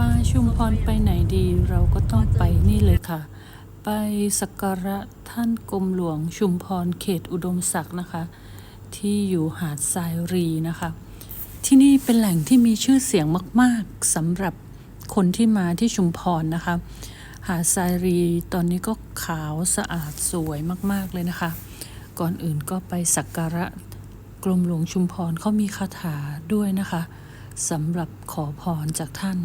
มาชุมพรไปไหนดีเราก็ต้องไปนี่เลยค่ะ ไปสักการะท่านกรมหลวงชุมพรเขตอุดมศักดิ์นะคะ ที่อยู่หาดทรายรีนะคะ ที่นี่เป็นแหล่งที่มีชื่อเสียงมาก ๆสำหรับคนที่มาที่ชุมพรนะคะ หาดทรายรีตอนนี้ก็ขาวสะอาดสวยมาก ๆเลยนะคะ ก่อนอื่นก็ไปสักการะกรมหลวงชุมพรเขามีคาถาด้วยนะคะสำหรับขอพรจากท่าน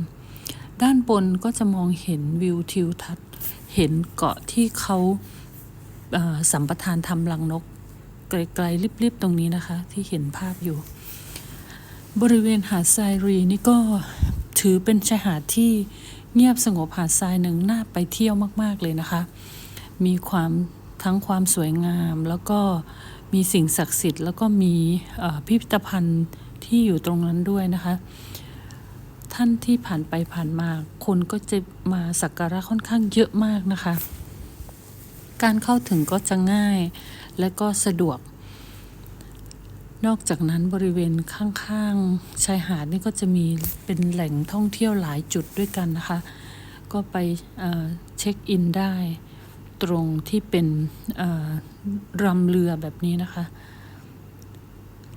ด้านบนก็จะมองเห็นวิวทิวทัศน์ เห็นเกาะที่เขาสัมปทานทำรังนก ไกลๆริบๆตรงนี้นะคะ ที่เห็นภาพอยู่ บริเวณหาดทรายรีนี่ก็ถือเป็นชายหาดที่เงียบสงบหาดทรายหนึ่งน่าไปเที่ยวมากๆเลยนะคะ มีความทั้งความสวยงามแล้วก็มีสิ่งศักดิ์สิทธิ์ แล้วก็มีพิพิธภัณฑ์ที่อยู่ตรงนั้นด้วยนะคะ ท่านที่ผ่านไปผ่านมา คนก็จะมาสักการะค่อนข้างเยอะมากนะคะ การเข้าถึงก็จะง่ายและก็สะดวก นอกจากนั้นบริเวณข้างๆชายหาดนี่ก็จะมีเป็นแหล่งท่องเที่ยวหลายจุดด้วยกันนะคะ ก็ไปเเช็คอินได้ ตรงที่เป็นรำเรือแบบนี้นะคะ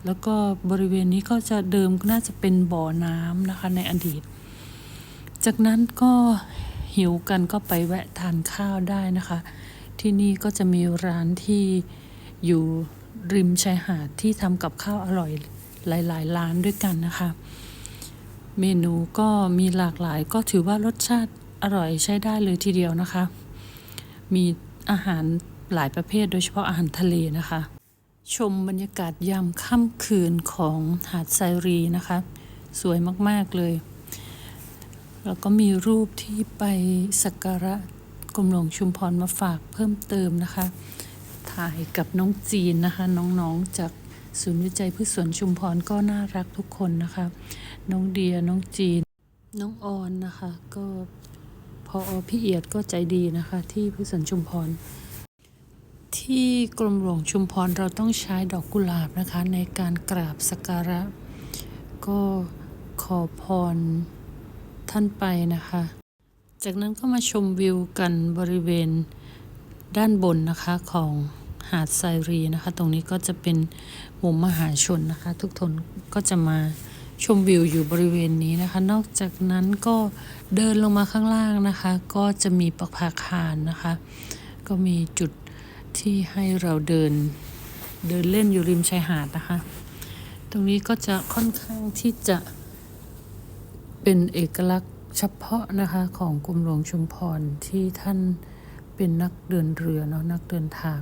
แล้วก็บริเวณนี้ก็จะเดิมน่าจะเป็นบ่อน้ำนะคะในอดีต จากนั้นก็หิวกันก็ไปแวะทานข้าวได้นะคะ ที่นี่ก็จะมีร้านที่อยู่ริมชายหาดที่ทำกับข้าวอร่อยหลาย ๆ ร้านด้วยกันนะคะ เมนูก็มีหลากหลายก็ถือว่ารสชาติอร่อยใช้ได้เลยทีเดียวนะคะ มีอาหารหลายประเภทโดยเฉพาะอาหารทะเลนะคะ ชมบรรยากาศยามค่ำคืนของหาดไซรีนะคะ สวยมาก ๆ เลย แล้วก็มีรูปที่ไปสักการะกรมหลวงชุมพรมาฝากเพิ่มเติมนะคะ ถ่ายกับน้องจีนนะคะ น้องๆจากศูนย์วิจัยพืชสวนชุมพรก็น่ารักทุกคนนะคะ น้องเดียน้องจีน น้องออนนะคะ ก็พออพี่เอียดก็ใจดีนะคะ ที่พืชสวนชุมพร ที่กรมหลวงชุมพรเราต้องใช้ดอกกุหลาบนะคะ ในการกราบสักการะ ก็ขอพรท่านไปนะคะ จากนั้นก็มาชมวิวกันบริเวณด้านบนนะคะของหาดไซรีนะคะ ตรงนี้ก็จะเป็นหมู่มหาชนนะคะ ทุกคนก็จะมาชมวิวอยู่บริเวณนี้นะคะ นอกจากนั้นก็เดินลงมาข้างล่างนะคะ ก็จะมีปักผาคารนะคะ ก็มีจุด ที่ให้เราเดินเดินเล่นอยู่ริมชายหาดนะคะ ตรงนี้ก็จะค่อนข้างที่จะเป็นเอกลักษณ์เฉพาะนะคะของกรมหลวงชุมพรที่ท่านเป็นนักเดินเรือเนาะนักเดินทาง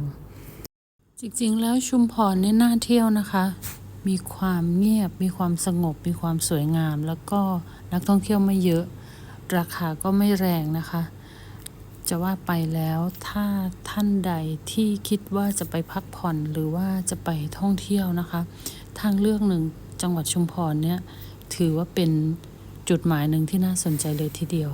จริงๆแล้วชุมพรเนี่ยน่าเที่ยวนะคะ มีความเงียบ มีความสงบ มีความสวยงาม แล้วก็นักท่องเที่ยวไม่เยอะ ราคาก็ไม่แรงนะคะ จะว่าไปแล้วถ้าท่านใดที่คิดว่าจะไปพักผ่อนหรือว่าจะไปท่องเที่ยวนะคะ ทางเลือกหนึ่งจังหวัดชุมพรเนี่ยถือว่าเป็นจุดหมายหนึ่งที่น่าสนใจเลยทีเดียว